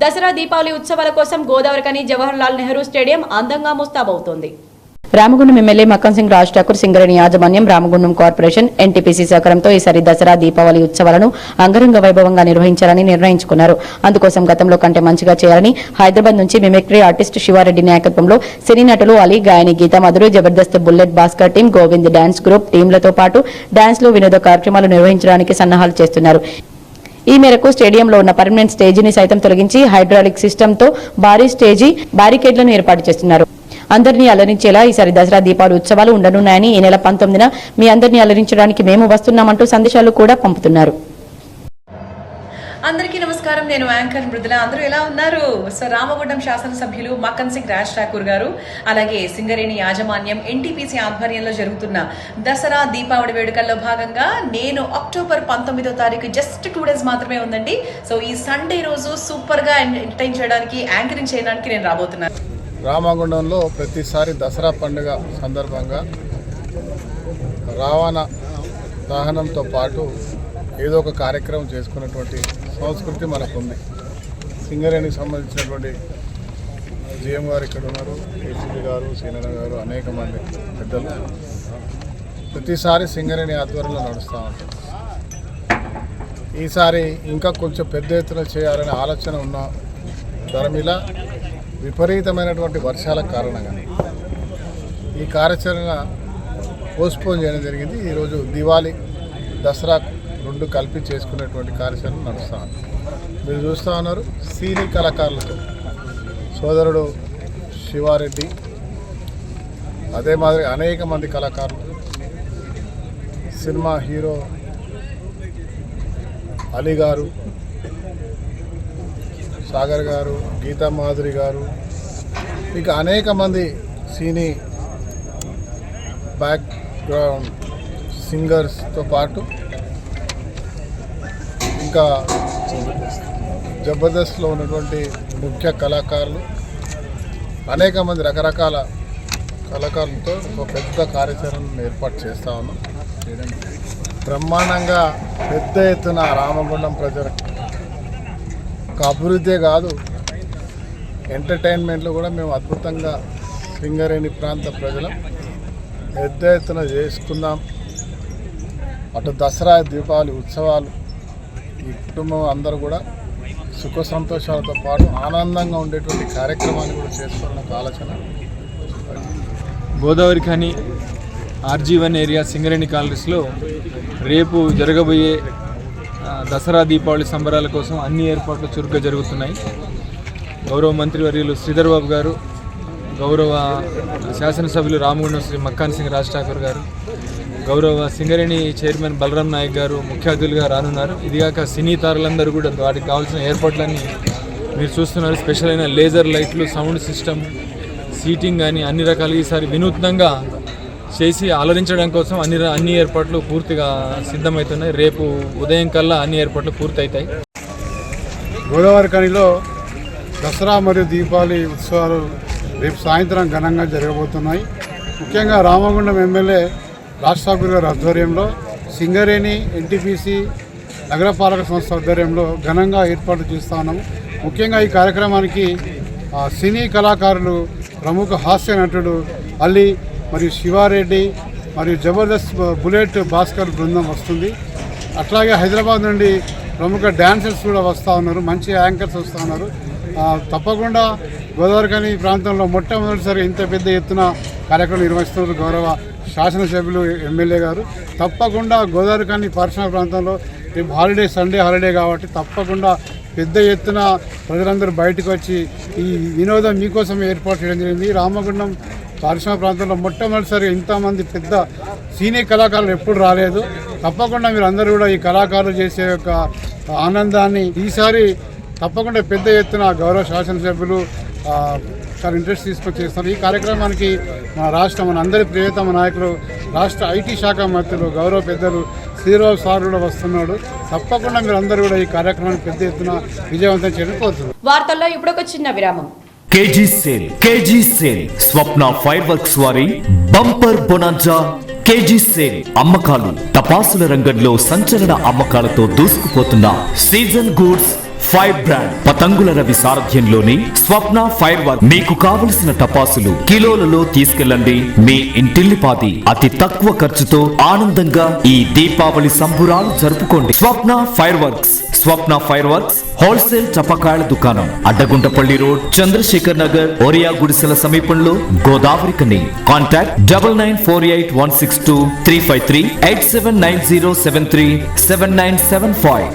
దసరా దీపావళి ఉత్సవాల కోసం గోదావరికని జవహర్ లాల్ నెహ్రూ స్టేడియం అందంగా ముస్తాబవుతోంది. రామగుండం ఎమ్మెల్యే మక్కన్ సింగ్ రాజ్ ఠాకూర్ సింగరేణి యాజమాన్యం రామగుండం కార్పొరేషన్ ఎన్టీపీసీ సహకారంతో ఈసారి దసరా దీపావళి ఉత్సవాలను అంగరంగ వైభవంగా నిర్వహించాలని నిర్ణయించుకున్నారు. అందుకోసం గతంలో కంటే మంచిగా చేయాలని హైదరాబాద్ నుంచి మిమిక్రీ ఆర్టిస్ట్ శివారెడ్డి నాయకత్వంలో సినీ నటులు అలీ గాయని Geetha Madhuri Jabardasth bullet Bhaskar team Govind dance group టీంలతో పాటు డాన్స్లు వినోద కార్యక్రమాలు నిర్వహించడానికి సన్నాహాలు చేస్తున్నారు. ఈ మేరకు స్టేడియంలో ఉన్న పర్మనెంట్ స్టేజీని సైతం తొలగించి హైడ్రాలిక్ సిస్టంతో భారీ స్టేజీ బ్యారికేడ్లను ఏర్పాటు చేస్తున్నారు. అందరినీ అలరించేలా ఈసారి దసరా దీపావళి ఉత్సవాలు ఉండనున్నాయని ఈ నెల పంతొమ్మిదిన మీ అందరినీ అలరించడానికి మేము వస్తున్నామంటూ సందేశాలు కూడా పంపుతున్నారు. అందరికీ నమస్కారం. నేను యాంకర్ మృదుల. అందరూ ఎలా ఉన్నారు? సో రామగుండం శాసనసభ్యులు మక్కన్ సింగ్ రాజ్ ఠాకూర్ గారు అలాగే సింగరేణి యాజమాన్యం ఎన్టీపీసీ ఆధ్వర్యంలో జరుగుతున్న దసరా దీపావళి వేడుకల్లో భాగంగా నేను అక్టోబర్ పంతొమ్మిదో తారీఖు జస్ట్ టూ డేస్ మాత్రమే ఉందండి. సో ఈ సండే రోజు సూపర్గా ఎంటర్టైన్ చేయడానికి యాంకరింగ్ చేయడానికి నేను రాబోతున్నాను. రామగుండంలో ప్రతిసారి దసరా పండుగ సందర్భంగా రావణ దహనంతో పాటు ఏదో ఒక కార్యక్రమం చేసుకున్నటువంటి సంస్కృతి మనకు ఉంది సింగరేణికి సంబంధించినటువంటి జిఎం గారు ఇక్కడ ఉన్నారు ఏసీపీ గారు సీనన్న గారు అనేక మంది పెద్దలు. ప్రతిసారి సింగరేణి ఆధ్వర్యంలో నడుస్తూ ఉంటారు ఈసారి ఇంకా కొంచెం పెద్ద ఎత్తున చేయాలనే ఆలోచన ఉన్న ధరమిల విపరీతమైనటువంటి వర్షాల కారణంగా ఈ కార్యాచరణ పోస్ట్పోన్ చేయడం జరిగింది. ఈరోజు దివాళీ దసరా రెండు కలిపి చేసుకునేటువంటి కార్యాచరణ నడుస్తూ మీరు చూస్తూ ఉన్నారు సీని కళాకారులతో. సోదరుడు శివారెడ్డి అదే మాదిరి అనేక మంది కళాకారులు. సినిమా హీరో అలీ గారు సాగర్ గారు గీతా మాధురి గారు ఇక అనేక మంది సినీ బ్యాక్గ్రౌండ్ సింగర్స్తో పాటు జబర్దస్త్లో ఉన్నటువంటి ముఖ్య కళాకారులు అనేక మంది రకరకాల కళాకారులతో ఒక పెద్ద కార్యాచరణను ఏర్పాటు చేస్తా ఉన్నాం. బ్రహ్మాండంగా పెద్ద ఎత్తున రామగుండం ప్రజల ఒక అభివృద్ధే కాదు ఎంటర్టైన్మెంట్లో కూడా మేము అద్భుతంగా సింగరేణి ప్రాంత ప్రజలం పెద్ద ఎత్తున చేసుకుందాం. అటు దసరా దీపావళి ఉత్సవాలు ఈ కుటుంబం అందరూ కూడా సుఖ సంతోషాలతో పాటు ఆనందంగా ఉండేటువంటి కార్యక్రమాన్ని కూడా చేసుకోవాలని ఒక ఆలోచన. గోదావరి కానీ ఆర్జీ వన్ ఏరియా సింగరేణి కాలనీస్లో రేపు జరగబోయే దసరా దీపావళి సంబరాల కోసం అన్ని ఏర్పాట్లు చురుగ్గా జరుగుతున్నాయి. గౌరవ మంత్రివర్యులు శ్రీధర్ బాబు గారు గౌరవ శాసనసభ్యులు రామగుండం శ్రీ మక్కాన్ సింగ్ రాజ్ ఠాకూర్ గారు గౌరవ సింగరేణి చైర్మన్ బలరాం నాయక్ గారు ముఖ్య అతిథులుగా రానున్నారు. ఇదిగాక సినీ తారలందరూ కూడా వాటికి కావాల్సిన ఏర్పాట్లన్నీ మీరు చూస్తున్నారు. స్పెషల్ అయిన లేజర్ లైట్లు సౌండ్ సిస్టమ్ సీటింగ్ కానీ అన్ని రకాలుగా ఈసారి వినూత్నంగా చేసి అలరించడం కోసం అన్ని అన్ని ఏర్పాట్లు పూర్తిగా సిద్ధమవుతున్నాయి రేపు ఉదయం కల్లా అన్ని ఏర్పాట్లు పూర్తవుతాయి గోదావరి కనిలో దసరా మరియు దీపావళి ఉత్సవాలు రేపు సాయంత్రం ఘనంగా జరగబోతున్నాయి. ముఖ్యంగా రామగుండం ఎమ్మెల్యే రాష్ట్ర గారి ఆధ్వర్యంలో సింగరేణి ఎన్టీపీసీ నగరపాలక సంస్థ ఆధ్వర్యంలో ఘనంగా ఏర్పాటు చేస్తా ఉన్నాము ముఖ్యంగా ఈ కార్యక్రమానికి సినీ కళాకారులు ప్రముఖ హాస్య నటుడు అలీ మరియు శివారెడ్డి మరియు జబర్దస్త్ బుల్లెట్ భాస్కర్ బృందం వస్తుంది. అట్లాగే హైదరాబాద్ నుండి ప్రముఖ డాన్సర్స్ కూడా వస్తూ ఉన్నారు మంచి యాంకర్స్ వస్తూ ఉన్నారు. తప్పకుండా గోదావరికని ప్రాంతంలో మొట్టమొదటిసారి ఇంత పెద్ద ఎత్తున కార్యక్రమం నిర్వహిస్తున్నారు గౌరవ శాసనసభ్యులు ఎమ్మెల్యే గారు తప్పకుండా గోదావరి కానీ పారిశ్రామిక ప్రాంతంలో హాలిడే సండే హాలిడే కాబట్టి తప్పకుండా పెద్ద ఎత్తున ప్రజలందరూ బయటకు వచ్చి ఈ వినోదం మీకోసం ఏర్పాటు చేయడం జరిగింది. రామగుండం పారిశ్రామిక ప్రాంతంలో మొట్టమొదటిసారి ఇంతమంది పెద్ద సీనియర్ కళాకారులు ఎప్పుడు రాలేదు. తప్పకుండా మీరు అందరూ కూడా ఈ కళాకారులు చేసే యొక్క ఆనందాన్ని ఈసారి తప్పకుండా పెద్ద ఎత్తున గౌరవ శాసనసభ్యులు చాలా ఇంట్రెస్ట్ తీసుకొని చేస్తున్నారు ఈ కార్యక్రమానికి మన రాష్ట్ర మన అందరి ప్రియతమ నాయకులు రాష్ట్ర ఐటీ శాఖ మంత్రులు గౌరవ పెద్దలు శ్రీరావు సార్ కూడా వస్తున్నాడు. తప్పకుండా మీరు అందరూ కూడా ఈ కార్యక్రమాన్ని పెద్ద ఎత్తున విజయవంతం చేయడం వార్తల్లో ఇప్పుడు ఒక చిన్న విరామం. KG sale KG sale. Swapna fireworks వారి బంపర్ బొనాంజా కేజీ సేల్. అమ్మకాలు టపాసుల రంగంలో సంచలన అమ్మకాలతో దూసుకుపోతున్న సీజన్ గూడ్స్ ఫైర్ బ్రాండ్ పతంగుల రవి సారథ్యంలోని స్వప్న ఫైర్ వర్క్ మీకు కావలసిన టపాసులు కిలోలలో తీసుకెళ్ళండి. మీ ఇంటిల్లిపాది అతి తక్కువ ఖర్చుతో ఆనందంగా ఈ దీపావళి సంబురాలు జరుపుకోండి. Swapna fireworks Swapna fireworks wholesale చపకాయల దుకాణం. అడ్డగుంటపల్లి రోడ్ చంద్రశేఖర్ నగర్ ఒరియా గుడిసెల సమీపంలో Godavarikhani. Contact double nine four eight one six two three five three eight seven nine zero seven three seven nine seven five